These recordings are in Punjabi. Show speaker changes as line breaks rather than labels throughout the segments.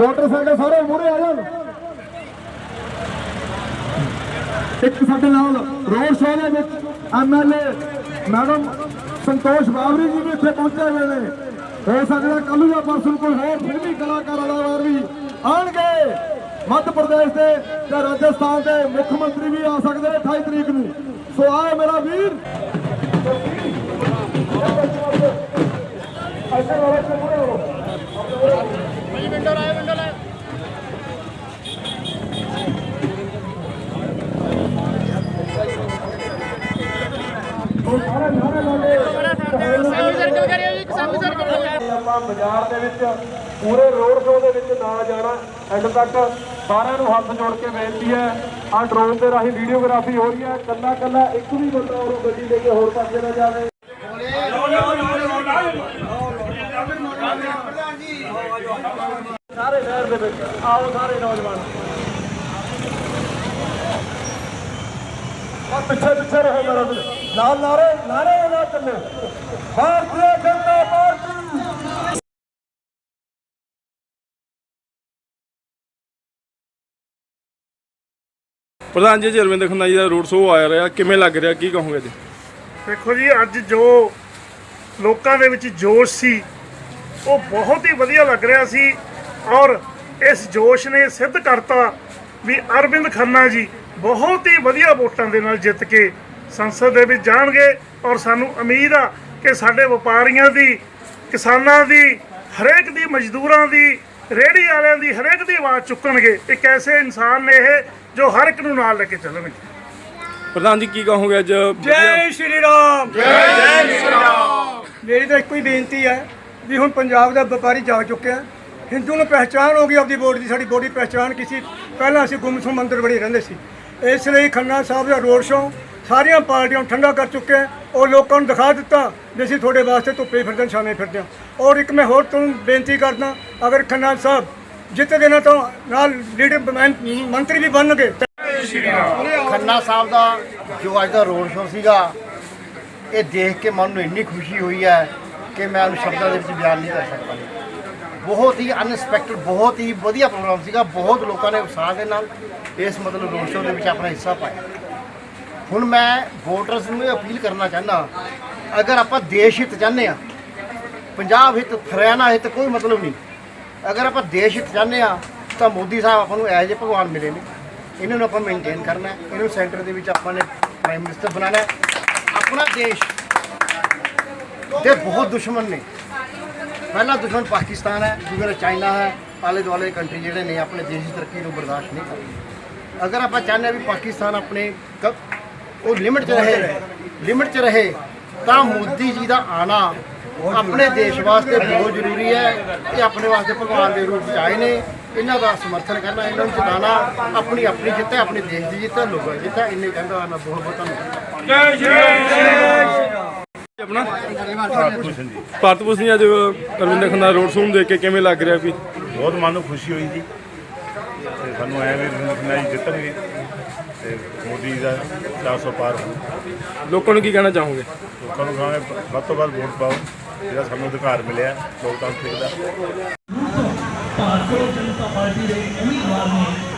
ਮੋਟਰਸਾਈਕਲ ਸਾਰੇ ਮੂਹਰੇ ਆ ਜਾਣ। ਇੱਕ ਸਾਡੇ ਨਾਲ ਰੋਡ ਸ਼ੋਅ ਦੇ ਵਿੱਚ ਐਮਐਲਏ ਮੈਡਮ ਸੰਤੋਸ਼ ਬਾਵਰੀ ਜੀ ਵੀ ਇੱਥੇ ਪਹੁੰਚੇ ਹੋਏ ਨੇ। ਹੋ ਸਕਦਾ ਕੱਲ੍ਹ ਨੂੰ ਜਾਂ ਪਰਸੋਂ ਕੋਈ ਹੋਰ ਫਿਲਮੀ ਕਲਾਕਾਰ ਅਦਾਕਾਰ ਵੀ ਆਣਗੇ ਮੱਧ ਪ੍ਰਦੇਸ਼ ਦੇ ਜਾਂ ਰਾਜਸਥਾਨ ਦੇ ਮੁੱਖ ਮੰਤਰੀ ਵੀ ਆ ਸਕਦੇ ਨੇ 28 ਤਰੀਕ ਨੂੰ। ਸੋ ਆਏ ਮੇਰਾ ਵੀਰ। ਆਪਾਂ ਬਾਜ਼ਾਰ ਦੇ ਵਿੱਚ, ਪੂਰੇ ਰੋਡ ਸ਼ੋਅ ਦੇ ਵਿੱਚ ਨਾ ਜਾਣਾ। ਐਂਡ ਤੱਕ ਸਾਰਿਆਂ ਨੂੰ ਹੱਥ ਜੋੜ ਕੇ ਬੇਨਤੀ ਹੈ ਆ ਡਰੋਨ ਦੇ ਰਾਹੀਂ ਵੀਡੀਓਗ੍ਰਾਫੀ ਹੋ ਰਹੀ ਹੈ। ਕੱਲਾ ਕੱਲਾ ਇੱਕ ਵੀ ਬੰਦਾ ਉਹ ਗੱਡੀ ਲੈ ਕੇ ਹੋਰ ਪਾਸੇ ਨਾ ਜਾਵੇ। ਸਾਰੇ ਸ਼ਹਿਰ ਦੇ ਵਿੱਚ, ਆਓ ਸਾਰੇ ਨੌਜਵਾਨ। ਆ ਪਿੱਛੇ ਪਿੱਛੇ ਰਹੋ ਮੇਰਾ ਵੀਰ। ਨਾਲ ਨਾਰੇ ਨਾਰੇ ਨਾ ਚੱਲੇ। ਭਾਰਤੀ ਜਨਤਾ ਪਾਰਟੀ
ਪ੍ਰਧਾਨ ਜੀ ਜੀ ਅਰਵਿੰਦ ਖੰਨਾ ਜੀ ਦਾ ਰੋਡ ਸ਼ੋਅ ਆ ਰਿਹਾ। ਕਿਵੇਂ ਲੱਗ ਰਿਹਾ? ਕੀ ਕਹੋਗੇ ਜੀ?
ਦੇਖੋ ਜੀ, ਅੱਜ ਜੋ ਲੋਕਾਂ ਦੇ ਵਿੱਚ ਜੋਸ਼ ਸੀ, ਉਹ ਬਹੁਤ ਹੀ ਵਧੀਆ ਲੱਗ ਰਿਹਾ ਸੀ ਔਰ ਇਸ ਜੋਸ਼ ਨੇ ਸਿੱਧ ਕਰਤਾ ਵੀ ਅਰਵਿੰਦ ਖੰਨਾ ਜੀ ਬਹੁਤ ਹੀ ਵਧੀਆ ਵੋਟਾਂ ਦੇ ਨਾਲ ਜਿੱਤ ਕੇ ਸੰਸਦ ਦੇ ਵਿੱਚ ਜਾਣਗੇ ਔਰ ਸਾਨੂੰ ਉਮੀਦ ਆ ਕਿ ਸਾਡੇ ਵਪਾਰੀਆਂ ਦੀ, ਕਿਸਾਨਾਂ ਦੀ, ਹਰੇਕ ਦੀ, ਮਜ਼ਦੂਰਾਂ ਦੀ ਰੇਹੜੀ ਵਾਲਿਆਂ ਦੀ ਹਰੇਕ ਦੀ ਆਵਾਜ਼ ਚੁੱਕਣਗੇ। ਇੱਕ ਐਸੇ ਇਨਸਾਨ ਨੇ ਇਹ ਜੋ ਹਰ ਇੱਕ ਨੂੰ ਨਾਲ ਲੈ ਕੇ ਚੱਲਣਗੇ।
ਪ੍ਰਧਾਨ ਜੀ ਕੀ ਕਹੋਗੇ ਅੱਜ?
ਜੈ ਸ਼੍ਰੀ ਰਾਮ। ਜੈ ਸ਼੍ਰੀ ਰਾਮ। ਮੇਰੀ ਤਾਂ ਇੱਕੋ ਹੀ ਬੇਨਤੀ ਹੈ ਵੀ ਹੁਣ ਪੰਜਾਬ ਦਾ ਵਪਾਰੀ ਜਾਗ ਚੁੱਕਿਆ ਹਿੰਦੂ ਨੂੰ ਪਹਿਚਾਨ ਹੋ ਗਈ ਆਪਦੀ ਵੋਟ ਦੀ ਸਾਡੀ ਦੀ ਪਹਿਚਾਨ ਕਿਸੇ ਪਹਿਲਾਂ ਅਸੀਂ ਗੁੰਮਸੁਮ ਮੰਦਰ ਬੜੀ ਰਹਿੰਦੇ ਸੀ। ਇਸ ਲਈ ਖੰਨਾ ਸਾਹਿਬ ਦਾ ਰੋਡ ਸ਼ੋਅ ਸਾਰੀਆਂ ਪਾਰਟੀਆਂ ਨੂੰ ਠੰਡਾ ਕਰ ਚੁੱਕੇ ਹੈ। ਉਹ ਲੋਕਾਂ ਨੂੰ ਦਿਖਾ ਦਿੱਤਾ ਵੀ ਅਸੀਂ ਤੁਹਾਡੇ ਵਾਸਤੇ ਧੁੱਪੇ ਫਿਰਦੇ ਹਾਂ, ਛਾਵੇਂ ਫਿਰਦੇ ਹਾਂ ਔਰ ਇੱਕ ਮੈਂ ਹੋਰ ਤੁਹਾਨੂੰ ਬੇਨਤੀ ਕਰਦਾ ਅਗਰ ਖੰਨਾ ਸਾਹਿਬ ਜਿੱਤਦੇ ਨਾ ਤਾਂ ਨਾਲ ਲੀਡਰ ਬਣ- ਮੰਤਰੀ ਵੀ ਬਣਨਗੇ।
ਖੰਨਾ ਸਾਹਿਬ ਦਾ ਜੋ ਅੱਜ ਦਾ ਰੋਡ ਸ਼ੋਅ ਸੀਗਾ ਇਹ ਦੇਖ ਕੇ ਮਨ ਨੂੰ ਇੰਨੀ ਖੁਸ਼ੀ ਹੋਈ ਹੈ ਕਿ ਮੈਂ ਉਹਨੂੰ ਸ਼ਬਦਾਂ ਦੇ ਵਿੱਚ ਬਿਆਨ ਨਹੀਂ ਕਰ ਸਕਦਾ। ਬਹੁਤ ਹੀ ਅਨਐਕਸਪੈਕਟਡ ਬਹੁਤ ਹੀ ਵਧੀਆ ਪ੍ਰੋਗਰਾਮ ਸੀਗਾ। ਬਹੁਤ ਲੋਕਾਂ ਨੇ ਉਤਸ਼ਾਹ ਦੇ ਨਾਲ ਇਸ ਮਤਲਬ ਰੋਡ ਸ਼ੋਅ ਦੇ ਵਿੱਚ ਆਪਣਾ ਹਿੱਸਾ ਪਾਇਆ। ਹੁਣ ਮੈਂ ਵੋਟਰਸ ਨੂੰ ਇਹ ਅਪੀਲ ਕਰਨਾ ਚਾਹੁੰਦਾ ਅਗਰ ਆਪਾਂ ਦੇਸ਼ ਹਿੱਤ ਚਾਹੁੰਦੇ ਆ ਪੰਜਾਬ ਹਿੱਤ, ਹਰਿਆਣਾ ਹਿੱਤ ਕੋਈ ਮਤਲਬ ਨਹੀਂ। ਅਗਰ ਆਪਾਂ ਦੇਸ਼ ਹਿੱਤ ਚਾਹੁੰਦੇ ਆ ਤਾਂ ਮੋਦੀ ਸਾਹਿਬ ਆਪਾਂ ਨੂੰ ਐਜ਼ ਜਿਹੇ ਭਗਵਾਨ ਮਿਲੇ ਨੇ। ਇਹਨਾਂ ਨੂੰ ਆਪਾਂ ਮੇਨਟੇਨ ਕਰਨਾ ਹੈ, ਇਹਨਾਂ ਸੈਂਟਰ ਦੇ ਵਿੱਚ ਆਪਾਂ ਨੇ ਪ੍ਰਾਈਮ ਮਿਨਿਸਟਰ ਬਣਾਉਣਾ ਹੈ। ਆਪਣਾ ਦੇਸ਼ ਦੇ ਬਹੁਤ ਦੁਸ਼ਮਣ ਨੇ। ਪਹਿਲਾ ਦੁਸ਼ਮਣ ਪਾਕਿਸਤਾਨ ਹੈ, ਦੂਜਾ ਚਾਈਨਾ ਹੈ। ਆਲੇ ਦੁਆਲੇ ਕੰਟਰੀ ਜਿਹੜੇ ਨੇ, ਆਪਣੇ ਦੇਸ਼ ਦੀ ਤਰੱਕੀ ਨੂੰ ਬਰਦਾਸ਼ਤ ਨਹੀਂ ਕਰਦੇ। ਅਗਰ ਆਪਾਂ ਚਾਹੁੰਦੇ ਹਾਂ ਵੀ ਪਾਕਿਸਤਾਨ ਆਪਣੇ ਉਹ ਲਿਮਿਟ 'ਚ ਰਹੇ ਲਿਮਿਟ 'ਚ ਰਹੇ ਤਾਂ ਮੋਦੀ ਜੀ ਦਾ ਆਣਾ ਆਪਣੇ ਦੇਸ਼ ਵਾਸਤੇ ਬਹੁਤ ਜ਼ਰੂਰੀ ਹੈ ਇਹ ਆਪਣੇ ਵਾਸਤੇ ਭਗਵਾਨ ਦੇ ਰੂਪ 'ਚ ਆਏ ਨੇ ਇਹਨਾਂ ਦਾ ਸਮਰਥਨ ਕਰਨਾ ਇਹਨਾਂ ਨੂੰ ਜਿਤਾਣਾ ਆਪਣੀ ਆਪਣੀ ਜਿੱਤ ਹੈ ਆਪਣੇ ਦੇਸ਼ ਦੀ ਜਿੱਤ ਹੈ ਲੋਕਾਂ ਦੀ ਜਿੱਤ ਹੈ ਇੰਨੇ ਕਹਿੰਦਾ ਮੈਂ ਬਹੁਤ ਬਹੁਤ ਧੰਨਵਾਦ।
ਆਪਣਾ ਭਾਰਤ ਭੂਸ਼ਣ ਜੀ ਅੱਜ ਅਰਵਿੰਦਰ ਖੰਨਾ ਰੋਡ ਸ਼ੋਅ ਨੂੰ ਦੇਖ ਕੇ ਕਿਵੇਂ ਲੱਗ ਰਿਹਾ ਵੀ?
ਬਹੁਤ ਮਨ ਨੂੰ ਖੁਸ਼ੀ ਹੋਈ ਜੀ। ਸਾਨੂੰ ਐ ਵੀ ਰੁਕਣਾ ਜੀ ਜਿੱਤਣਗੇ ਤੇ ਮੋਦੀ ਦਾ 400 ਪਾਰ ਹੋ
ਲੋਕਾਂ ਨੂੰ ਕੀ ਕਹਿਣਾ ਚਾਹੋਗੇ
ਲੋਕਾਂ ਨੂੰ ਕਹਾਂਗੇ ਵੱਧ ਤੋਂ ਵੱਧ ਵੋਟ ਪਾਓ ਜਿਹੜਾ ਸਾਨੂੰ ਅਧਿਕਾਰ ਮਿਲਿਆ ਲੋਕਤੰਤਰ ਦਾ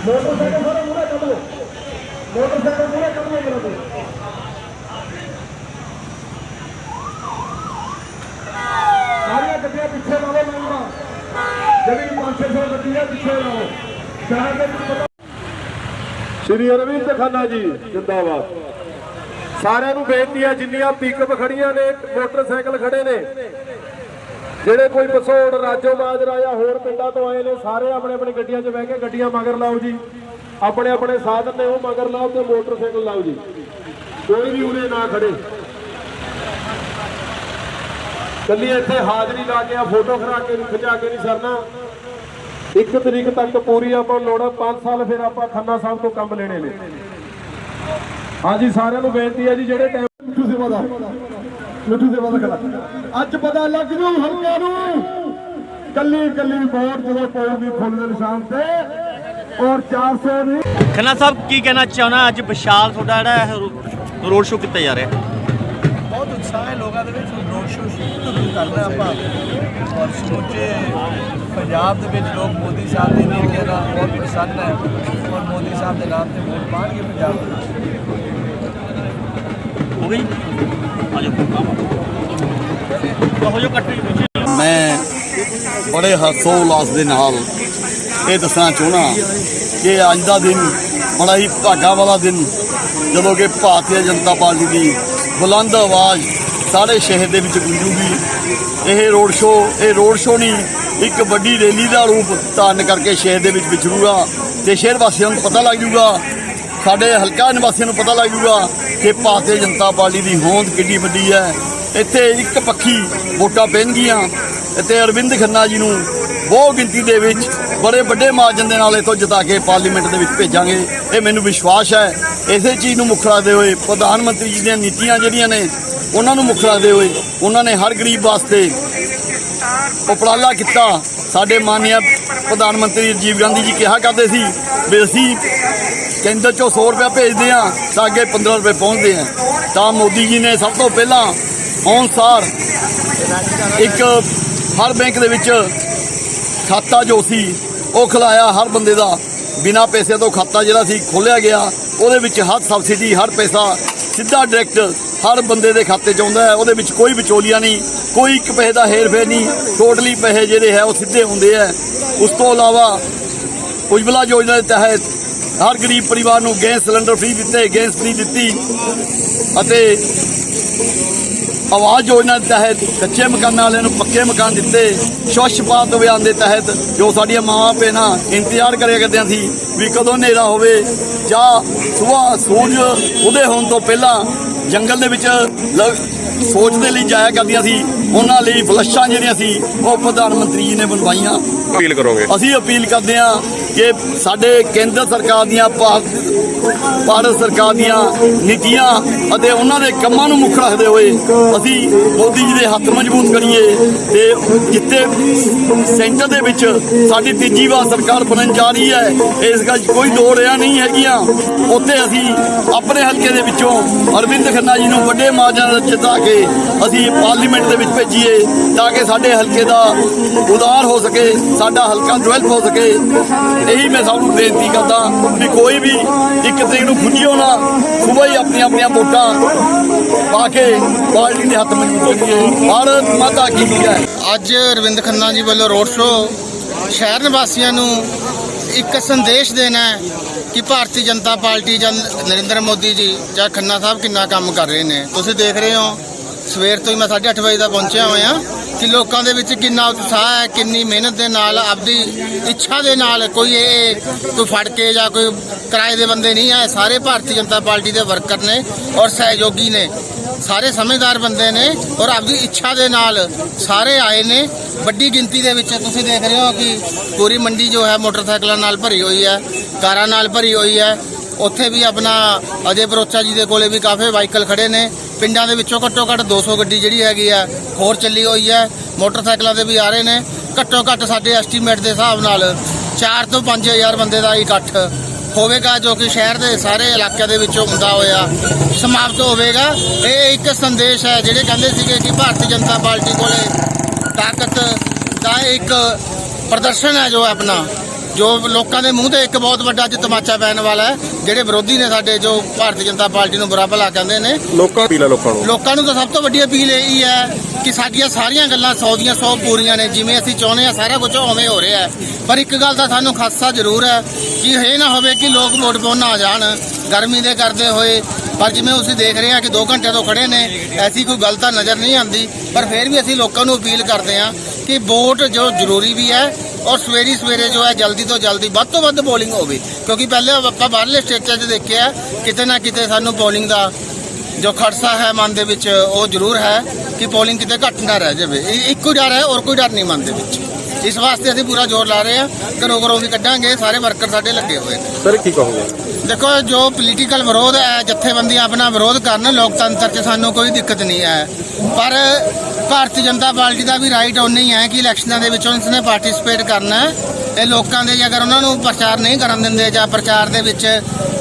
ਮੋਟਰਸਾਈਕਲ ਸਾਰੇ ਮੂਹਰੇ ਕੱਢੋ ਮੋਟਰਸਾਈਕਲ ਮੂਹਰੇ ਕੱਢੋ ਮੇਰਾ ਵੀਰ। ਸਾਰੀਆਂ ਗੱਡੀਆਂ ਪਿੱਛੇ ਲਾਓ ਮੈਂਬਰਾਂ ਜਿਹੜੀ 500 ਗੱਡੀਆਂ ਪਿੱਛੇ ਲਾਓ ਸ਼ਹਿਰ ਦੇ ਵਿੱਚ ਸ਼੍ਰੀ ਅਰਵਿੰਦ ਖੰਨਾ ਜੀ, ਜਿੰਦਾਬਾਦ। ਸਾਰਿਆਂ ਨੂੰ ਬੇਨਤੀ ਹੈ, ਜਿੰਨੀਆਂ ਪਿਕਅਪ ਖੜੀਆਂ ਨੇ, ਮੋਟਰਸਾਈਕਲ ਖੜੇ ਨੇ, ਜਿਹੜੇ ਕੋਈ ਪਸੋੜ ਰਾਜੋ ਮਾਜਰਾ ਜਾਂ ਹੋਰ ਪਿੰਡਾਂ ਤੋਂ ਆਏ ਨੇ, ਸਾਰੇ ਆਪਣੇ ਆਪਣੇ ਗੱਡੀਆਂ 'ਚ ਬਹਿ ਕੇ ਗੱਡੀਆਂ ਮਗਰ ਲਾਓ ਜੀ। ਆਪਣੇ ਆਪਣੇ ਸਾਧਨ ਨੇ, ਉਹ ਮਗਰ ਲਾਓ ਤੇ ਮੋਟਰਸਾਈਕਲ ਲਾਓ ਜੀ। ਕੋਈ ਵੀ ਉਰੇ ਨਾ ਖੜੇ। ਕੱਲੀ ਇੱਥੇ ਹਾਜ਼ਰੀ ਲਾ ਕੇ ਆ, ਫੋਟੋ ਖਰਾ ਕੇ ਖਿਚਾ ਕੇ ਨਹੀਂ ਸਰਨਾ। ਇੱਕ ਤਰੀਕ ਤੱਕ ਪੂਰੀ ਆਪਾਂ ਲੋੜ ਆ 5 ਸਾਲ ਫਿਰ ਆਪਾਂ ਖੰਨਾ ਸਾਹਿਬ ਤੋਂ ਕੰਮ ਲੈਣੇ ਨੇ। ਹਾਂਜੀ ਸਾਰਿਆਂ ਨੂੰ ਬੇਨਤੀ ਹੈ ਜੀ ਜਿਹੜੇ ਟਾਈਮ ਮਿੱਠੂ ਸੇਵਾ ਦਾ ਮਿੱਠੂ ਸੇਵਾ ਦਾ ਖੜਾ ਅੱਜ ਪਤਾ ਲੱਗ ਜੂ ਹਲਕਾ ਨੂੰ। ਕੱਲੀ ਕੱਲੀ ਵੋਟ ਜਦੋਂ ਪਊਗੀ ਫੁੱਲ ਦੇ ਨਿਸ਼ਾਨ ਤੇ ਔਰ 400 ਨਹੀਂ
ਖੰਨਾ ਸਾਹਿਬ ਕੀ ਕਹਿਣਾ ਚਾਹੁੰਦਾ? ਅੱਜ ਵਿਸ਼ਾਲ ਤੁਹਾਡਾ ਜਿਹੜਾ ਰੋਡ ਸ਼ੋਅ ਕੀਤਾ ਜਾ ਰਿਹਾ।
ਬਹੁਤ ਉਤਸ਼ਾਹ ਸਾਰੇ ਲੋਕਾਂ ਦੇ ਵਿੱਚ। ਕਰਨਾ ਆਪਾਂ। ਔਰ ਸਮੁੱਚੇ ਪੰਜਾਬ ਦੇ ਵਿੱਚ ਲੋਕ ਮੋਦੀ ਸਾਹਿਬ ਦੀ ਨੀਤੀਆਂ ਨਾਲ ਬਹੁਤ ਪ੍ਰਸੰਨ ਹੈ। ਔਰ ਮੋਦੀ ਸਾਹਿਬ ਦੇ ਨਾਮ ਤੇ ਵੋਟ ਪਾਣਗੇ ਪੰਜਾਬ ਦੇ ਵਿੱਚ।
ਮੈਂ ਬੜੇ ਹਰਸ਼ੋ ਉਲਾਸ ਦੇ ਨਾਲ ਇਹ ਦੱਸਣਾ ਚਾਹੁੰਦਾ ਕਿ ਅੱਜ ਦਾ ਦਿਨ ਬੜਾ ਹੀ ਭਾਗਾ ਵਾਲਾ ਦਿਨ ਜਦੋਂ ਕਿ ਭਾਰਤੀ ਜਨਤਾ ਪਾਰਟੀ ਦੀ ਬੁਲੰਦ ਆਵਾਜ਼ ਸਾਰੇ ਸ਼ਹਿਰ ਦੇ ਵਿੱਚ ਗੂੰਜੂਗੀ। ਇਹ ਰੋਡ ਸ਼ੋ ਇਹ ਰੋਡ ਸ਼ੋ ਨਹੀਂ, ਇੱਕ ਵੱਡੀ ਰੈਲੀ ਦਾ ਰੂਪ ਧਾਰਨ ਕਰਕੇ ਸ਼ਹਿਰ ਦੇ ਵਿੱਚ ਵਿਚਰੂਗਾ ਤੇ ਸ਼ਹਿਰ ਵਾਸੀਆਂ ਨੂੰ ਪਤਾ ਲੱਗ ਜੂਗਾ ਸਾਡੇ ਹਲਕਾ ਨਿਵਾਸੀਆਂ ਨੂੰ ਪਤਾ ਲੱਗ ਜੂਗਾ ਕਿ ਭਾਰਤੀ ਜਨਤਾ ਪਾਰਟੀ ਦੀ ਹੋਂਦ ਕਿੰਨੀ ਵੱਡੀ ਹੈ। ਇੱਥੇ ਇੱਕ ਪੱਖੀ ਵੋਟਾਂ ਪੈਣਗੀਆਂ ਅਤੇ ਅਰਵਿੰਦ ਖੰਨਾ ਜੀ ਨੂੰ ਬਹੁ ਗਿਣਤੀ ਦੇ ਵਿੱਚ ਬੜੇ ਵੱਡੇ ਮਾਰਜਨ ਦੇ ਨਾਲ ਇੱਥੋਂ ਜਿਤਾ ਕੇ ਪਾਰਲੀਮੈਂਟ ਦੇ ਵਿੱਚ ਭੇਜਾਂਗੇ। ਇਹ ਮੈਨੂੰ ਵਿਸ਼ਵਾਸ ਹੈ। ਇਸੇ ਚੀਜ਼ ਨੂੰ ਮੁੱਖ ਰੱਖਦੇ ਹੋਏ ਪ੍ਰਧਾਨ ਮੰਤਰੀ ਜੀ ਦੀਆਂ ਨੀਤੀਆਂ ਜਿਹੜੀਆਂ ਨੇ ਉਹਨਾਂ ਨੂੰ ਮੁੱਖ ਰੱਖਦੇ ਹੋਏ ਉਹਨਾਂ ਨੇ ਹਰ ਗਰੀਬ ਵਾਸਤੇ ਉਪਰਾਲਾ ਕੀਤਾ। ਸਾਡੇ ਮਾਨਯ ਪ੍ਰਧਾਨ ਮੰਤਰੀ ਰਾਜੀਵ ਗਾਂਧੀ ਜੀ ਕਿਹਾ ਕਰਦੇ ਸੀ ਵੀ ਅਸੀਂ ਕੇਂਦਰ ਚੋਂ 100 ਰੁਪਏ ਭੇਜਦੇ ਆ ਤਾਂ ਅੱਗੇ 15 ਰੁਪਏ ਪਹੁੰਚਦੇ ਆ ਤਾਂ ਮੋਦੀ ਜੀ ਨੇ ਸਭ ਤੋਂ ਪਹਿਲਾਂ ਅਨੁਸਾਰ ਇੱਕ ਹਰ ਬੈਂਕ ਦੇ ਵਿੱਚ ਖਾਤਾ ਜੋ ਸੀ, ਉਹ ਖੁਲਾਇਆ ਹਰ ਬੰਦੇ ਦਾ। ਬਿਨਾ ਪੈਸੇ ਤੋਂ ਖਾਤਾ ਜਿਹੜਾ ਸੀ ਖੋਲਿਆ ਗਿਆ, ਉਹਦੇ ਵਿੱਚ ਹਰ ਸਬਸਿਡੀ, ਹਰ ਪੈਸਾ ਸਿੱਧਾ ਡਾਇਰੈਕਟ ਹਰ ਬੰਦੇ ਦੇ ਖਾਤੇ 'ਚ ਆਉਂਦਾ ਹੈ, ਉਹਦੇ ਵਿੱਚ ਕੋਈ ਵਿਚੋਲੀਆ ਨਹੀਂ, ਕੋਈ ਇੱਕ ਪੈਸੇ ਦਾ ਹੇਰ ਫੇਰ ਨਹੀਂ ਟੋਟਲੀ ਪੈਸੇ ਜਿਹੜੇ ਹੈ ਉਹ ਸਿੱਧੇ ਹੁੰਦੇ ਆ ਉਸ ਤੋਂ ਇਲਾਵਾ ਉਜਵਲਾ ਯੋਜਨਾ ਦੇ ਤਹਿਤ ਹਰ ਗਰੀਬ ਪਰਿਵਾਰ ਨੂੰ ਗੈਸ ਸਿਲੰਡਰ ਫ੍ਰੀ ਦਿੱਤੇ, ਗੈਸ ਫ੍ਰੀ ਦਿੱਤੀ ਅਤੇ ਆਵਾਜ਼ ਯੋਜਨਾ ਦੇ ਤਹਿਤ ਕੱਚੇ ਮਕਾਨਾਂ ਵਾਲਿਆਂ ਨੂੰ ਪੱਕੇ ਮਕਾਨ ਦਿੱਤੇ। ਸਵੱਛ ਭਾਰਤ ਅਭਿਆਨ ਦੇ ਤਹਿਤ ਜੋ ਸਾਡੀਆਂ ਮਾਵਾਂ ਭੈਣਾਂ ਇੰਤਜ਼ਾਰ ਕਰਿਆ ਕਰਦੀਆਂ ਸੀ ਵੀ ਕਦੋਂ ਹਨੇਰਾ ਹੋਵੇ ਜਾਂ ਸਵੇਰ ਸੂਰਜ ਉਹਦੇ ਹੋਣ ਤੋਂ ਪਹਿਲਾਂ ਜੰਗਲ ਦੇ ਵਿੱਚ ਸੋਚ ਦੇ ਲਈ ਜਾਇਆ ਕਰਦੀਆਂ ਸੀ। ਉਹਨਾਂ ਲਈ ਫਲੱਸ਼ਾਂ ਜਿਹੜੀਆਂ ਸੀ ਉਹ ਪ੍ਰਧਾਨ ਮੰਤਰੀ ਜੀ ਨੇ ਬਣਵਾਈਆਂ।
ਅਪੀਲ ਕਰੋਗੇ?
ਅਸੀਂ ਅਪੀਲ ਕਰਦੇ ਹਾਂ ਕਿ ਸਾਡੇ ਕੇਂਦਰ ਸਰਕਾਰ ਦੀਆਂ, ਭਾਰਤ ਭਾਰਤ ਸਰਕਾਰ ਦੀਆਂ ਨੀਤੀਆਂ ਅਤੇ ਉਹਨਾਂ ਦੇ ਕੰਮਾਂ ਨੂੰ ਮੁੱਖ ਰੱਖਦੇ ਹੋਏ ਅਸੀਂ ਮੋਦੀ ਜੀ ਦੇ ਹੱਥ ਮਜ਼ਬੂਤ ਕਰੀਏ ਤੇ ਜਿੱਥੇ ਸੈਂਟਰ ਦੇ ਵਿੱਚ ਸਾਡੀ ਤੀਜੀ ਵਾਰ ਸਰਕਾਰ ਬਣਨ ਜਾ ਰਹੀ ਹੈ, ਇਸ ਗੱਲ ਕੋਈ ਦੋ ਰਿਆ ਨਹੀਂ ਹੈਗੀਆਂ। ਉੱਥੇ ਅਸੀਂ ਆਪਣੇ ਹਲਕੇ ਦੇ ਵਿੱਚੋਂ ਅਰਵਿੰਦ ਖੰਨਾ ਜੀ ਨੂੰ ਵੱਡੇ ਮਾਰਜਨ ਨਾਲ ਜਿਤਾ ਕੇ ਅਸੀਂ ਪਾਰਲੀਮੈਂਟ ਦੇ ਵਿੱਚ ਭੇਜੀਏ ਤਾਂ ਕਿ ਸਾਡੇ ਹਲਕੇ ਦਾ ਉਦਾਰ ਹੋ ਸਕੇ, ਸਾਡਾ ਹਲਕਾ ਡਿਵੈਲਪ ਹੋ ਸਕੇ। ਇਹੀ ਮੈਂ ਸਭ ਨੂੰ ਬੇਨਤੀ ਕਰਦਾ ਵੀ ਕੋਈ ਵੀ ਇੱਕ ਤਰੀਕ ਨੂੰ ਖੁੱਜਿਓ ਨਾ ਸੁਬਾਹ ਹੀ ਆਪਣੀਆਂ ਆਪਣੀਆਂ ਵੋਟਾਂ ਪਾ ਕੇ ਪਾਰਟੀ ਦੇ ਹੱਥ ਮਜ਼ਬੂਤ ਕਰੀਏ ਭਾਰਤ ਮਾਤਾ ਕੀ ਜੈ
ਅੱਜ ਰਵਿੰਦ ਖੰਨਾ ਜੀ ਵੱਲੋਂ ਰੋਡ ਸ਼ੋਅ ਸ਼ਹਿਰ ਨਿਵਾਸੀਆਂ ਨੂੰ ਇੱਕ ਸੰਦੇਸ਼ ਦੇਣਾ ਹੈ ਕਿ ਭਾਰਤੀ ਜਨਤਾ ਪਾਰਟੀ ਜਾਂ ਨਰਿੰਦਰ ਮੋਦੀ ਜੀ ਜਾਂ ਖੰਨਾ ਸਾਹਿਬ ਕਿੰਨਾ ਕੰਮ ਕਰ ਰਹੇ ਨੇ। ਤੁਸੀਂ ਦੇਖ ਰਹੇ ਹੋ, ਸਵੇਰ ਤੋਂ ਹੀ ਮੈਂ 8:30 ਵਜੇ ਦਾ ਪਹੁੰਚਿਆ ਹੋਇਆ। ਕਿ ਲੋਕਾਂ ਦੇ ਵਿੱਚ ਕਿੰਨਾ ਉਤਸ਼ਾਹ ਹੈ, ਕਿੰਨੀ ਮਿਹਨਤ ਦੇ ਨਾਲ, ਆਪਦੀ ਇੱਛਾ ਦੇ ਨਾਲ ਕੋਈ ਇਹ ਕੋਈ ਫੜ ਕੇ ਜਾਂ ਕੋਈ ਕਿਰਾਏ ਦੇ ਬੰਦੇ ਨਹੀਂ ਆਏ ਸਾਰੇ ਭਾਰਤੀ ਜਨਤਾ ਪਾਰਟੀ ਦੇ ਵਰਕਰ ਨੇ ਔਰ ਸਹਿਯੋਗੀ ਨੇ। ਸਾਰੇ ਸਮਝਦਾਰ ਬੰਦੇ ਨੇ ਔਰ ਆਪਦੀ ਇੱਛਾ ਦੇ ਨਾਲ ਸਾਰੇ ਆਏ ਨੇ। ਵੱਡੀ ਗਿਣਤੀ ਦੇ ਵਿੱਚ ਤੁਸੀਂ ਦੇਖ ਰਹੇ ਹੋ ਕਿ ਪੂਰੀ ਮੰਡੀ ਜੋ ਹੈ ਮੋਟਰਸਾਈਕਲਾਂ ਨਾਲ ਭਰੀ ਹੋਈ ਹੈ, ਕਾਰਾਂ ਨਾਲ ਭਰੀ ਹੋਈ ਹੈ। ਉੱਥੇ ਵੀ ਆਪਣਾ ਅਜੇ ਬਰੋਚਾ ਜੀ ਦੇ ਕੋਲੇ ਵੀ ਕਾਫੀ ਵਾਹੀਕਲ ਖੜੇ ਨੇ। ਪਿੰਡਾਂ ਦੇ ਵਿੱਚੋਂ ਘੱਟੋ ਘੱਟ 200 ਗੱਡੀ ਜਿਹੜੀ ਹੈਗੀ ਆ, ਹੋਰ ਚੱਲੀ ਹੋਈ ਹੈ ਮੋਟਰਸਾਈਕਲਾਂ ਤੇ ਵੀ ਆ ਰਹੇ ਨੇ। ਘੱਟੋ ਘੱਟ ਸਾਡੇ ਐਸਟੀਮੇਟ ਦੇ ਹਿਸਾਬ ਨਾਲ 4 ਤੋਂ 5000 ਬੰਦੇ ਦਾ ਇਕੱਠ ਹੋਵੇਗਾ, ਜੋ ਕਿ ਸ਼ਹਿਰ ਦੇ ਸਾਰੇ ਇਲਾਕਿਆਂ ਦੇ ਵਿੱਚੋਂ ਹੁੰਦਾ ਹੋਇਆ, ਸਮਾਪਤ ਹੋਵੇਗਾ। ਇਹ ਇੱਕ ਸੰਦੇਸ਼ ਹੈ, ਜਿਹੜੇ ਕਹਿੰਦੇ ਸੀਗੇ ਕਿ ਭਾਰਤੀ ਜਨਤਾ ਪਾਰਟੀ ਕੋਲੇ ਤਾਕਤ ਦਾ ਇੱਕ ਪ੍ਰਦਰਸ਼ਨ ਹੈ ਜੋ ਆਪਣਾ। ਜੋ ਲੋਕਾਂ ਦੇ ਮੂੰਹ ਤੇ ਇੱਕ ਬਹੁਤ ਵੱਡਾ ਅੱਜ ਤਮਾਚਾ ਪੈਣ ਵਾਲਾ ਹੈ ਜਿਹੜੇ ਵਿਰੋਧੀ ਨੇ ਸਾਡੇ ਜੋ ਭਾਰਤੀ ਜਨਤਾ ਪਾਰਟੀ ਨੂੰ ਬੁਰਾ ਭਲਾ ਕਹਿੰਦੇ ਨੇ।
ਲੋਕਾਂ ਅਪੀਲ ਹੈ ਲੋਕਾਂ ਨੂੰ।
ਲੋਕਾਂ ਨੂੰ ਤਾਂ ਸਭ ਤੋਂ ਵੱਡੀ ਅਪੀਲ ਇਹ ਹੀ ਹੈ ਕਿ ਸਾਡੀਆਂ ਸਾਰੀਆਂ ਗੱਲਾਂ 100 ਦੀਆਂ 100 ਪੂਰੀਆਂ ਨੇ ਜਿਵੇਂ ਅਸੀਂ ਚਾਹੁੰਦੇ ਆ ਸਾਰਾ ਕੁਝ ਉਵੇਂ ਹੋ ਰਿਹਾ ਹੈ। ਪਰ ਇੱਕ ਗੱਲ ਦਾ ਸਾਨੂੰ ਖਾਸਾ ਜ਼ਰੂਰ ਹੈ ਕਿ ਇਹ ਨਾ ਹੋਵੇ ਕਿ ਲੋਕ ਵੋਟ ਪਾਉਣ ਨਾ ਜਾਣ ਗਰਮੀ ਦੇ ਕਰਦੇ ਹੋਏ। ਪਰ ਜਿਵੇਂ ਅਸੀਂ ਦੇਖ ਰਹੇ ਹਾਂ ਕਿ 2 ਘੰਟੇ ਤੋਂ ਖੜੇ ਨੇ ਐਸੀ ਕੋਈ ਗੱਲ ਤਾਂ ਨਜ਼ਰ ਨਹੀਂ ਆਉਂਦੀ। ਪਰ ਫਿਰ ਵੀ ਅਸੀਂ ਲੋਕਾਂ ਨੂੰ ਅਪੀਲ ਕਰਦੇ ਹਾਂ ਕਿ ਵੋਟ ਜੋ ਜ਼ਰੂਰੀ ਵੀ ਹੈ ਔਰ ਸਵੇਰੀ ਸਵੇਰੇ ਜੋ ਹੈ ਜਲਦੀ ਤੋਂ ਜਲਦੀ ਵੱਧ ਤੋਂ ਵੱਧ ਬੋਲਿੰਗ ਹੋਵੇ। ਕਿਉਂਕਿ ਪਹਿਲੇ ਆਪਾਂ ਬਾਹਰਲੇ ਸਟੇਟਾਂ 'ਚ ਦੇਖਿਆ, ਕਿਤੇ ਨਾ ਕਿਤੇ ਸਾਨੂੰ ਬੋਲਿੰਗ ਦਾ ਜੋ ਖਰਸਾ ਹੈ ਮਨ ਦੇ ਵਿੱਚ, ਉਹ ਜ਼ਰੂਰ ਹੈ ਕਿ ਪੋਲਿੰਗ ਕਿਤੇ ਘੱਟ ਨਾ ਰਹਿ ਜਾਵੇ। ਇਹ ਇੱਕੋ ਡਰ ਹੈ ਔਰ ਕੋਈ ਡਰ ਨਹੀਂ ਮਨ ਦੇ ਵਿੱਚ। ਇਸ ਵਾਸਤੇ ਅਸੀਂ ਪੂਰਾ ਜ਼ੋਰ ਲਾ ਰਹੇ ਹਾਂ ਘਰੋਂ ਘਰੋਂ ਵੀ ਕੱਢਾਂਗੇ ਸਾਰੇ ਵਰਕਰ ਸਾਡੇ ਲੱਗੇ ਹੋਏ ਨੇ।
ਸਰ ਕੀ ਕਹੋਗੇ?
ਦੇਖੋ ਜੋ ਪੋਲੀਟੀਕਲ ਵਿਰੋਧ ਹੈ ਜਥੇਬੰਦੀਆਂ ਆਪਣਾ ਵਿਰੋਧ ਕਰਨ ਲੋਕਤੰਤਰ 'ਚ ਸਾਨੂੰ ਕੋਈ ਦਿੱਕਤ ਨਹੀਂ ਹੈ। ਪਰ ਭਾਰਤੀ ਜਨਤਾ ਪਾਰਟੀ ਦਾ ਵੀ ਰਾਈਟ ਉਹਨੇ ਹੀ ਹੈ ਕਿ ਇਲੈਕਸ਼ਨਾਂ ਦੇ ਵਿੱਚ ਉਸਨੇ ਪਾਰਟਿਸਿਪੇਟ ਕਰਨਾ ਹੈ। ਇਹ ਲੋਕਾਂ ਦੇ ਜੇ ਅਗਰ ਉਹਨਾਂ ਨੂੰ ਪ੍ਰਚਾਰ ਨਹੀਂ ਕਰਨ ਦਿੰਦੇ ਜਾਂ ਪ੍ਰਚਾਰ ਦੇ ਵਿੱਚ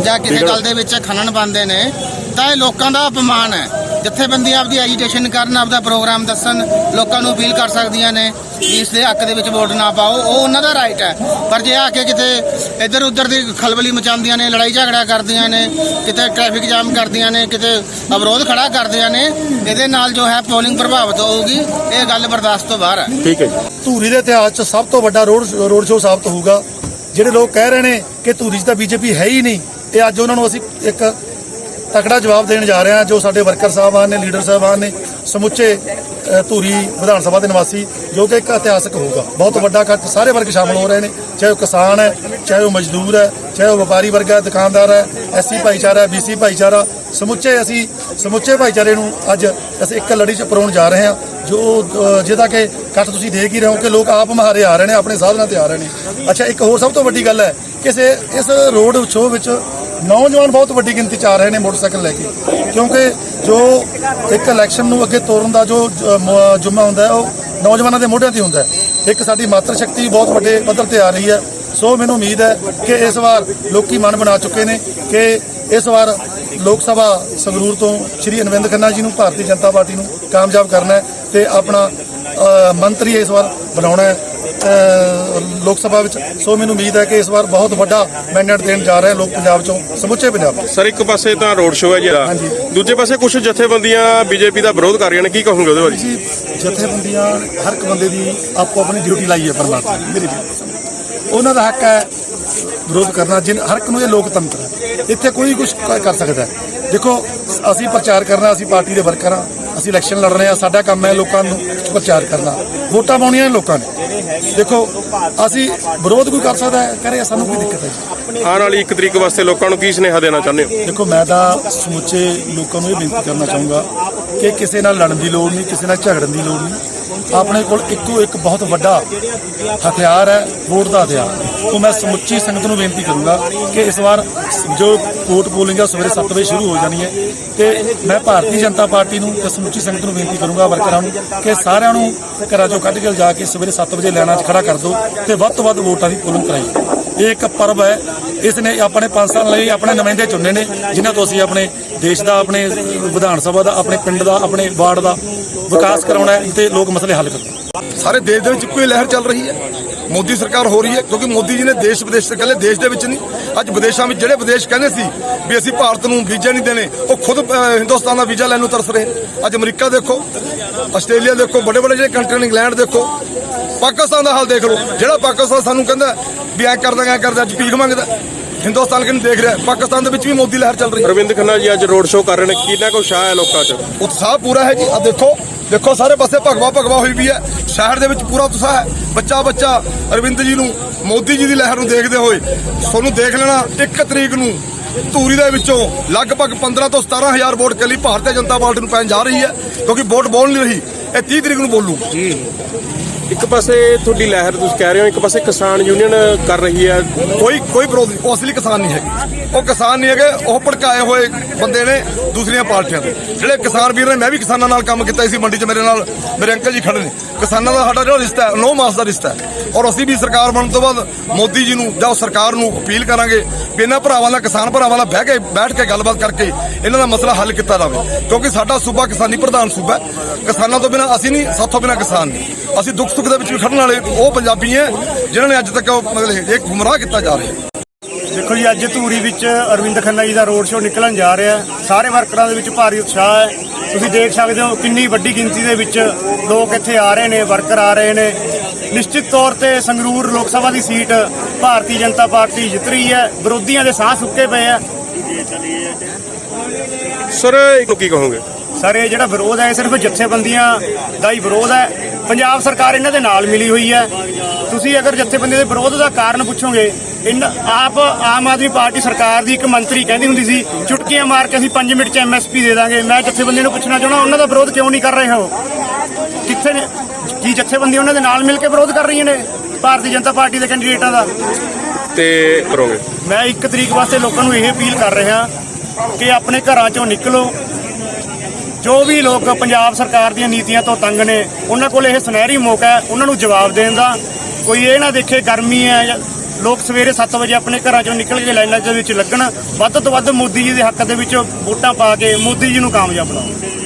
ਜਾਂ ਕਿਸੇ ਗੱਲ ਦੇ ਵਿੱਚ ਖਣਨ ਪਾਉਂਦੇ ਨੇ ਤਾਂ ਇਹ ਲੋਕਾਂ ਦਾ ਅਪਮਾਨ ਹੈ। ਜਥੇਬੰਦੀਆਂ ਆਪਦੀ ਐਜੀਟੇਸ਼ਨ ਕਰਨ ਆਪਦਾ ਪ੍ਰੋਗਰਾਮ ਦੱਸਣ ਲੋਕਾਂ ਨੂੰ ਅਪੀਲ ਕਰ ਸਕਦੀਆਂ ਨੇ ਇਸ ਦੇ ਹੱਕ ਦੇ ਵਿੱਚ ਵੋਟ ਨਾ ਪਾਓ ਉਹ ਉਹਨਾਂ ਦਾ ਰਾਈਟ ਹੈ। ਪਰ ਜੇ ਆ ਕੇ ਕਿਤੇ ਇੱਧਰ ਉੱਧਰ ਦੀ ਖਲਬਲੀ ਮਚਾਉਂਦੀਆਂ ਨੇ ਲੜਾਈ ਝਗੜਾ ਕਰਦੀਆਂ ਨੇ ਕਿਤੇ ਟ੍ਰੈਫਿਕ ਜਾਮ ਕਰਦੀਆਂ ਨੇ ਕਿਤੇ ਅਵਰੋਧ ਖੜਾ ਕਰਦੀਆਂ ਨੇ ਇਹਦੇ ਨਾਲ ਜੋ ਹੈ ਪੋਲਿੰਗ ਪ੍ਰਭਾਵਿਤ ਹੋਊਗੀ ਇਹ ਗੱਲ ਬਰਦਾਸ਼ਤ ਤੋਂ ਬਾਹਰ ਹੈ।
ਠੀਕ ਹੈ ਜੀ।
ਧੂਰੀ ਦੇ ਇਤਿਹਾਸ 'ਚ ਸਭ ਤੋਂ ਵੱਡਾ ਰੋਡ ਰੋਡ ਸ਼ੋਅ ਸਾਬਤ ਹੋਊਗਾ। ਜਿਹੜੇ ਲੋਕ ਕਹਿ ਰਹੇ ਨੇ ਕਿ ਧੂਰੀ 'ਚ ਤਾਂ ਬੀਜੇਪੀ ਹੈ ਹੀ ਨਹੀਂ ਤੇ ਅੱਜ ਉਹਨਾਂ ਨੂੰ ਅਸੀਂ ਇੱਕ ਤਕੜਾ ਜਵਾਬ ਦੇਣ ਜਾ ਰਹੇ ਹਾਂ ਜੋ ਸਾਡੇ ਵਰਕਰ ਸਾਹਿਬਾਨ ਨੇ, ਲੀਡਰ ਸਾਹਿਬਾਨ ਨੇ ਸਮੁੱਚੇ ਧੂਰੀ ਵਿਧਾਨ ਸਭਾ ਦੇ ਨਿਵਾਸੀ, ਜੋ ਕਿ ਇੱਕ ਇਤਿਹਾਸਕ ਹੋਊਗਾ। ਬਹੁਤ ਵੱਡਾ ਇਕੱਠ ਸਾਰੇ ਵਰਗ ਸ਼ਾਮਲ ਹੋ ਰਹੇ ਨੇ, ਚਾਹੇ ਉਹ ਕਿਸਾਨ ਹੈ, ਚਾਹੇ ਉਹ ਮਜ਼ਦੂਰ ਹੈ, ਚਾਹੇ ਉਹ ਵਪਾਰੀ ਵਰਗ ਹੈ, ਦੁਕਾਨਦਾਰ ਹੈ ਐਸਸੀ ਭਾਈਚਾਰਾ ਹੈ ਬੀਸੀ ਭਾਈਚਾਰਾ, ਸਮੁੱਚੇ ਅਸੀਂ, ਸਮੁੱਚੇ ਭਾਈਚਾਰੇ ਨੂੰ ਅੱਜ ਅਸੀਂ ਇੱਕ ਲੜੀ 'ਚ ਪਰੋਣ ਜਾ ਰਹੇ ਹਾਂ, ਜੋ ਜਿਹਦਾ ਕਿ ਇਕੱਠ ਤੁਸੀਂ ਦੇਖ ਹੀ ਰਹੇ ਹੋ ਕਿ ਲੋਕ ਆਪ ਮਹਾਰੇ ਆ ਰਹੇ ਨੇ, ਆਪਣੇ ਸਾਧਨਾਂ ਤੇ ਆ ਰਹੇ ਨੇ। ਅੱਛਾ, ਇੱਕ ਹੋਰ ਸਭ ਤੋਂ ਵੱਡੀ ਗੱਲ ਹੈ ਕਿ ਇਸ ਇਸ ਰੋਡ ਸ਼ੋਅ ਵਿੱਚ ਨੌਜਵਾਨ ਬਹੁਤ ਵੱਡੀ ਗਿਣਤੀ ਚ ਆ ਰਹੇ ਨੇ ਮੋਟਰਸਾਈਕਲ ਲੈ ਕੇ। ਕਿਉਂਕਿ ਜੋ ਇੱਕ ਇਲੈਕਸ਼ਨ ਨੂੰ ਅੱਗੇ ਤੋਰਨ ਦਾ ਜੋ ਜ- ਜੁਮਾ ਹੁੰਦਾ ਹੈ, ਉਹ ਨੌਜਵਾਨਾਂ ਦੇ ਮੋਢਿਆਂ ਤੇ ਹੁੰਦਾ ਹੈ। ਇੱਕ ਸਾਡੀ ਮਾਤਰ ਸ਼ਕਤੀ ਬਹੁਤ ਵੱਡੇ ਪੱਧਰ ਤੇ ਆ ਰਹੀ ਹੈ। ਸੋ ਮੈਨੂੰ ਉਮੀਦ ਹੈ ਕਿ ਇਸ ਵਾਰ ਲੋਕੀ ਮਨ ਬਣਾ ਚੁੱਕੇ ਨੇ ਕਿ ਇਸ ਵਾਰ ਲੋਕ ਸਭਾ ਸੰਗਰੂਰ ਤੋਂ ਸ਼੍ਰੀ ਅਨਵਿੰਦ ਖੰਨਾ ਜੀ ਨੂੰ, ਭਾਰਤੀ ਜਨਤਾ ਪਾਰਟੀ ਨੂੰ ਕਾਮਯਾਬ ਕਰਨਾ ਹੈ। ਤੇ ਆਪਣਾ ਮੰਤਰੀ ਇਸ ਵਾਰ ਬਣਾਉਣਾ ਹੈ। ਲੋਕ ਸਭਾ ਵਿੱਚ। ਸੋ ਮੈਨੂੰ ਉਮੀਦ ਹੈ ਕਿ ਇਸ ਵਾਰ ਬਹੁਤ ਵੱਡਾ ਮੈਂਡੇਟ ਦੇਣ ਜਾ ਰਹੇ ਲੋਕ ਪੰਜਾਬ ਚੋਂ ਸਮੁੱਚੇ ਪੰਜਾਬ।
ਸਰ ਇੱਕ ਪਾਸੇ ਤਾਂ ਰੋਡ ਸ਼ੋਅ ਹੈ ਜਿਹੜਾ। ਦੂਜੇ ਪਾਸੇ ਕੁਝ ਜਥੇਬੰਦੀਆਂ ਬੀਜੇਪੀ ਦਾ ਵਿਰੋਧ ਕਰ ਰਹੀਆਂ ਨੇ। ਕੀ ਕਹੋਗੇ ਉਹਦੇ ਬਾਰੇ?
ਜੀ ਜਥੇਬੰਦੀਆਂ ਹਰ ਇੱਕ ਬੰਦੇ ਦੀ ਆਪੋ ਆਪਣੀ ਡਿਊਟੀ ਲਾਈ ਹੈ ਪਰਮਾਤਮਾ ਮੇਰੀ ਵੀ ਉਹਨਾਂ ਦਾ ਹੱਕ ਹੈ ਵਿਰੋਧ ਕਰਨਾ ਜਿਨ ਹਰ ਇੱਕ ਨੂੰ ਇਹ ਲੋਕਤੰਤਰ ਹੈ। ਇੱਥੇ ਕੋਈ ਕੁਝ ਕਰ ਸਕਦਾ ਹੈ। ਦੇਖੋ ਅਸੀਂ ਪ੍ਰਚਾਰ ਕਰਨਾ ਅਸੀਂ ਪਾਰਟੀ ਦੇ ਵਰਕਰ ਹਾਂ। ਅਸੀਂ ਇਲੈਕਸ਼ਨ ਲੜ ਰਹੇ ਹਾਂ ਸਾਡਾ ਕੰਮ ਹੈ ਲੋਕਾਂ ਨੂੰ ਪ੍ਰਚਾਰ ਕਰਨਾ। ਵੋਟਾਂ ਪਾਉਣੀਆਂ ਨੇ ਲੋਕਾਂ ਨੇ। ਦੇਖੋ ਅਸੀਂ ਵਿਰੋਧ ਕੋਈ ਕਰ ਸਕਦਾ ਹੈ? ਕਰੇ ਸਾਨੂੰ ਕੋਈ ਦਿੱਕਤ ਹੈ
ਆਉਣ ਵਾਲੀ ਇੱਕ ਤਰੀਕ ਵਾਸਤੇ ਲੋਕਾਂ ਨੂੰ ਕੀ ਸੁਨੇਹਾ ਦੇਣਾ ਚਾਹੁੰਦੇ ਹੋ?
ਦੇਖੋ ਮੈਂ ਤਾਂ ਸਮੁੱਚੇ ਲੋਕਾਂ ਨੂੰ ਇਹ ਬੇਨਤੀ ਕਰਨਾ ਚਾਹੂੰਗਾ ਕਿ ਕਿਸੇ ਨਾਲ ਲੜਨ ਦੀ ਲੋੜ ਨਹੀਂ ਕਿਸੇ ਨਾਲ ਝਗੜਨ ਦੀ ਲੋੜ ਨਹੀਂ। ਆਪਣੇ ਕੋਲ ਇੱਕੋ ਇੱਕ ਬਹੁਤ ਵੱਡਾ ਹਥਿਆਰ ਹੈ ਵੋਟ ਦਾ ਹਥਿਆਰ। ਉਹ ਮੈਂ ਸਮੁੱਚੀ ਸੰਗਤ ਨੂੰ ਬੇਨਤੀ ਕਰੂੰਗਾ ਕਿ ਇਸ ਵਾਰ ਜੋ ਵੋਟ ਪੋਲਿੰਗ ਹੈ ਸਵੇਰੇ 7 ਵਜੇ ਸ਼ੁਰੂ ਹੋ ਜਾਣੀ ਹੈ ਤੇ ਮੈਂ ਭਾਰਤੀ ਜਨਤਾ ਪਾਰਟੀ ਨੂੰ ਤੇ ਸਮੁੱਚੀ ਸੰਗਤ ਨੂੰ ਬੇਨਤੀ ਕਰੂੰਗਾ ਵਰਕਰਾਂ ਨੂੰ ਕਿ ਸਾਰਿਆਂ ਨੂੰ ਘਰਾਂ ਚੋਂ ਕੱਢ ਕੇ ਜਾ ਕੇ ਸਵੇਰੇ 7 ਵਜੇ ਲੈਣਾ 'ਚ ਖੜਾ ਕਰ ਦਿਓ ਤੇ ਵੱਧ ਤੋਂ ਵੱਧ ਵੋਟਾਂ ਦੀ ਪੋਲਿੰਗ ਕਰਾਈ ਇਹ ਇੱਕ ਪਰਬ ਹੈ। ਇਸ ਨੇ ਆਪਣੇ 5 ਸਾਲ ਲਈ ਆਪਣੇ ਨੁਮਾਇੰਦੇ ਚੁਣੇ ਨੇ, ਜਿਨ੍ਹਾਂ ਤੋਂ ਅਸੀਂ ਆਪਣੇ ਦੇਸ਼ ਦਾ, ਆਪਣੇ ਵਿਧਾਨ ਸਭਾ ਦਾ, ਆਪਣੇ ਪਿੰਡ ਦਾ, ਆਪਣੇ ਵਾਰਡ ਦਾ ਵਿਕਾਸ ਕਰਾਉਣਾ ਹੈ ਤੇ ਲੋਕ ਮਸਲੇ ਹੱਲ ਕਰਨਾ
ਸਾਰੇ ਦੇਸ਼ ਦੇ ਵਿੱਚ ਇੱਕੋ ਹੀ ਲਹਿਰ ਚੱਲ ਰਹੀ ਹੈ। ਮੋਦੀ ਸਰਕਾਰ ਹੋ ਰਹੀ ਹੈ, ਕਿਉਂਕਿ ਮੋਦੀ ਜੀ ਨੇ ਦੇਸ਼ ਵਿਦੇਸ਼ ਤੇ ਕਹਿੰਦੇ ਦੇਸ਼ ਦੇ ਵਿੱਚ ਨਹੀਂ, ਅੱਜ ਵਿਦੇਸ਼ਾਂ ਵਿੱਚ ਜਿਹੜੇ ਵਿਦੇਸ਼ ਕਹਿੰਦੇ ਸੀ ਵੀ ਅਸੀਂ ਭਾਰਤ ਨੂੰ ਵੀਜ਼ਾ ਨਹੀਂ ਦੇਣੇ, ਉਹ ਖੁਦ ਹਿੰਦੁਸਤਾਨ ਦਾ ਵੀਜ਼ਾ ਲੈਣ ਨੂੰ ਤਰਸ ਰਹੇ। ਅੱਜ ਅਮਰੀਕਾ ਦੇਖੋ, ਆਸਟ੍ਰੇਲੀਆ ਦੇਖੋ, ਵੱਡੇ ਵੱਡੇ ਜਿਹੜੇ ਕੰਟਰੀ ਨੇ ਇੰਗਲੈਂਡ ਦੇਖੋ, ਪਾਕਿਸਤਾਨ ਦਾ ਹਾਲ ਦੇਖ ਲਓ। ਜਿਹੜਾ ਪਾਕਿਸਤਾਨ ਸਾਨੂੰ ਕਹਿੰਦਾ ਵੀ ਐ ਕਰਦਾ ਐ ਕਰਦਾ, ਅੱਜ ਭੀਖ ਮੰਗਦਾ। ਹਿੰਦੁਸਤਾਨ ਕਿਨ ਦੇਖ ਰਿਹਾ? ਪਾਕਿਸਤਾਨ ਦੇ ਵਿੱਚ ਵੀ ਮੋਦੀ ਲਹਿਰ ਚੱਲ ਰਹੀ ਹੈ।
ਅਰਵਿੰਦ ਖੰਨਾ ਜੀ ਅੱਜ ਰੋਡ ਸ਼ੋਅ ਕਰ ਰਹੇ ਨੇ। ਕਿੰਨਾ ਕੁ ਉਤਸ਼ਾਹ ਹੈ ਲੋਕਾਂ 'ਚ?
ਉਤਸ਼ਾਹ ਪੂਰਾ ਹੈ ਜੀ। ਆ ਦੇਖੋ ਦੇਖੋ ਸਾਰੇ ਪਾਸੇ ਭਗਵਾ ਭਗਵਾ ਹੋਈ ਵੀ ਹੈ। ਸ਼ਹਿਰ ਦੇ ਵਿੱਚ ਪੂਰਾ ਉਤਸ਼ਾਹ ਹੈ। ਬੱਚਾ ਬੱਚਾ ਅਰਵਿੰਦ ਜੀ ਨੂੰ ਮੋਦੀ ਜੀ ਦੀ ਲਹਿਰ ਨੂੰ ਦੇਖਦੇ ਹੋਏ ਤੁਹਾਨੂੰ ਦੇਖ ਲੈਣਾ 1 ਤਰੀਕ ਨੂੰ ਧੂਰੀ ਦੇ ਵਿੱਚੋਂ ਲਗਭਗ 15 ਤੋਂ 17000 ਵੋਟ ਕੱਲੀ ਭਾਰਤੀ ਜਨਤਾ ਪਾਰਟੀ ਨੂੰ ਪੈਣ ਜਾ ਰਹੀ ਹੈ ਕਿਉਂਕਿ ਵੋਟ ਬੋਲ ਨਹੀਂ ਰਹੀ। ਇਹ 30 ਤਰੀਕ ਨੂੰ ਬੋਲੂ।
ਇੱਕ ਪਾਸੇ ਤੁਹਾਡੀ ਲਹਿਰ ਤੁਸੀਂ ਕਹਿ ਰਹੇ ਹੋ, ਇੱਕ ਪਾਸੇ ਕਿਸਾਨ ਯੂਨੀਅਨ ਕਰ ਰਹੀ ਹੈ।
ਕੋਈ ਕੋਈ ਵਿਰੋਧ ਨਹੀਂ ਉਹ ਅਸਲੀ ਕਿਸਾਨ ਨਹੀਂ ਹੈਗੇ। ਉਹ ਕਿਸਾਨ ਨਹੀਂ ਹੈਗੇ, ਉਹ ਭੜਕਾਏ ਹੋਏ ਬੰਦੇ ਨੇ ਦੂਸਰੀਆਂ ਪਾਰਟੀਆਂ ਦੇ ਜਿਹੜੇ ਕਿਸਾਨ ਵੀਰ ਨੇ, ਮੈਂ ਵੀ ਕਿਸਾਨਾਂ ਨਾਲ ਕੰਮ ਕੀਤਾ ਸੀ ਮੰਡੀ 'ਚ ਮੇਰੇ ਨਾਲ, ਮੇਰੇ ਅੰਕਲ ਜੀ ਖੜੇ ਨੇ। ਕਿਸਾਨਾਂ ਦਾ ਸਾਡਾ ਜਿਹੜਾ ਰਿਸ਼ਤਾ ਹੈ, ਨੌ ਮਾਸ ਦਾ ਰਿਸ਼ਤਾ ਹੈ। ਔਰ ਅਸੀਂ ਵੀ ਸਰਕਾਰ ਬਣਨ ਤੋਂ ਬਾਅਦ ਮੋਦੀ ਜੀ ਨੂੰ ਜਾਂ ਸਰਕਾਰ ਨੂੰ ਅਪੀਲ ਕਰਾਂਗੇ ਵੀ ਇਹਨਾਂ ਭਰਾਵਾਂ ਦਾ ਕਿਸਾਨ ਭਰਾਵਾਂ ਦਾ ਬਹਿ ਕੇ, ਬੈਠ ਕੇ ਗੱਲਬਾਤ ਕਰਕੇ ਇਹਨਾਂ ਦਾ ਮਸਲਾ ਹੱਲ ਕੀਤਾ ਜਾਵੇ। ਕਿਉਂਕਿ ਸਾਡਾ ਸੂਬਾ ਕਿਸਾਨੀ ਪ੍ਰਧਾਨ ਸੂਬਾ ਹੈ। ਕਿਸਾਨਾਂ ਤੋਂ ਬਿਨਾਂ ਅਸੀਂ ਨਹੀਂ, ਸਾਥੋਂ ਬਿਨਾਂ ਕਿਸਾਨ ਨਹੀਂ। ਅਸੀਂ ਦੁੱਖ ਸੁੱਖ ਦੇ ਵਿੱਚ ਵੀ ਖੜਨ ਵਾਲੇ ਉਹ ਪੰਜਾਬੀ ਹੈ ਜਿਨ੍ਹਾਂ ਨੇ ਅੱਜ ਤੱਕ ਉਹ ਮਤਲਬ ਇਹ ਗੁੰਮਰਾਹ ਕੀਤਾ ਜਾ ਰਿਹਾ। ਹੈ
ਦੇਖੋ ਜੀ ਅੱਜ ਧੂਰੀ ਵਿੱਚ ਅਰਵਿੰਦ ਖੰਨਾ ਜੀ ਦਾ ਰੋਡ ਸ਼ੋਅ ਨਿਕਲਣ ਜਾ ਰਿਹਾ ਸਾਰੇ ਵਰਕਰਾਂ ਦੇ ਵਿੱਚ ਭਾਰੀ ਉਤਸ਼ਾਹ ਹੈ। ਤੁਸੀਂ ਦੇਖ ਸਕਦੇ ਹੋ ਕਿੰਨੀ ਵੱਡੀ ਗਿਣਤੀ ਦੇ ਵਿੱਚ ਲੋਕ ਇੱਥੇ ਆ ਰਹੇ ਨੇ ਵਰਕਰ ਆ ਰਹੇ ਨੇ। ਨਿਸ਼ਚਿਤ ਤੌਰ ਤੇ ਸੰਗਰੂਰ ਲੋਕ ਸਭਾ ਦੀ ਸੀਟ ਭਾਰਤੀ ਜਨਤਾ ਪਾਰਟੀ ਜਿੱਤ ਰਹੀ ਹੈ। ਵਿਰੋਧੀਆਂ ਦੇ ਸਾਹ ਸੁੱਕੇ ਪਏ ਆ।
ਸਰ ਇੱਕ ਕੀ ਕਹੋਗੇ?
ਸਰ ਇਹ ਜਿਹੜਾ ਵਿਰੋਧ ਹੈ ਇਹ ਸਿਰਫ ਜਥੇਬੰਦੀਆਂ ਦਾ ਹੀ ਵਿਰੋਧ ਹੈ। ਪੰਜਾਬ ਸਰਕਾਰ ਇਹਨਾਂ ਦੇ ਨਾਲ ਮਿਲੀ ਹੋਈ ਹੈ। ਤੁਸੀਂ ਅਗਰ ਜਥੇਬੰਦੀਆਂ ਦੇ ਵਿਰੋਧ ਦਾ ਕਾਰਨ ਪੁੱਛੋਗੇ ਇਨ ਆਪ ਆਮ ਆਦਮੀ ਪਾਰਟੀ ਸਰਕਾਰ ਦੀ ਇੱਕ ਮੰਤਰੀ ਕਹਿੰਦੀ ਹੁੰਦੀ ਸੀ ਚੁਟਕੀਆਂ ਮਾਰ ਕੇ ਅਸੀਂ 5 ਮਿੰਟ ਚ ਐਮਐਸਪੀ ਦੇ ਦਾਂਗੇ। ਮੈਂ ਜਥੇਬੰਦੀਆਂ ਨੂੰ ਪੁੱਛਣਾ ਚਾਹਣਾ ਉਹਨਾਂ ਦਾ ਵਿਰੋਧ ਕਿਉਂ ਨਹੀਂ ਕਰ ਰਹੇ ਹੋ? ਕਿੱਥੇ ਨੇ? ਕੀ ਜਥੇਬੰਦੀਆਂ ਉਹਨਾਂ ਦੇ ਨਾਲ ਮਿਲ ਕੇ ਵਿਰੋਧ ਕਰ ਰਹੀਆਂ ਨੇ ਭਾਰਤੀ ਜਨਤਾ ਪਾਰਟੀ ਦੇ ਕੈਂਡੀਡੇਟਾਂ ਦਾ?
ਤੇ ਕਰੋਗੇ।
ਮੈਂ ਇੱਕ ਤਰੀਕ ਵਾਸਤੇ ਲੋਕਾਂ ਨੂੰ ਇਹ ਅਪੀਲ ਕਰ ਰਿਹਾ ਕਿ ਆਪਣੇ ਘਰਾਂ ਚੋਂ ਨਿਕਲੋ ਜੋ ਵੀ ਲੋਕ ਪੰਜਾਬ ਸਰਕਾਰ ਦੀਆਂ ਨੀਤੀਆਂ ਤੋਂ ਤੰਗ ਨੇ, ਉਹਨਾਂ ਕੋਲ ਇਹ ਸੁਨਹਿਰੀ ਮੌਕਾ ਹੈ, ਉਹਨਾਂ ਨੂੰ ਜਵਾਬ ਦੇਣ ਦਾ। ਕੋਈ ਇਹ ਨਾ ਦੇਖੇ ਗਰਮੀ ਹੈ ਲੋਕ ਸਵੇਰੇ 7 ਵਜੇ ਆਪਣੇ ਘਰਾਂ ਚੋਂ ਨਿਕਲ ਕੇ ਲਾਈਨਾਂ ਦੇ ਵਿੱਚ ਲੱਗਣ, ਵੱਧ ਤੋਂ ਵੱਧ ਮੋਦੀ ਜੀ ਦੇ ਹੱਕ ਦੇ ਵਿੱਚ ਵੋਟਾਂ ਪਾ ਕੇ ਮੋਦੀ ਜੀ ਨੂੰ ਕਾਮਯਾਬ ਬਣਾਓ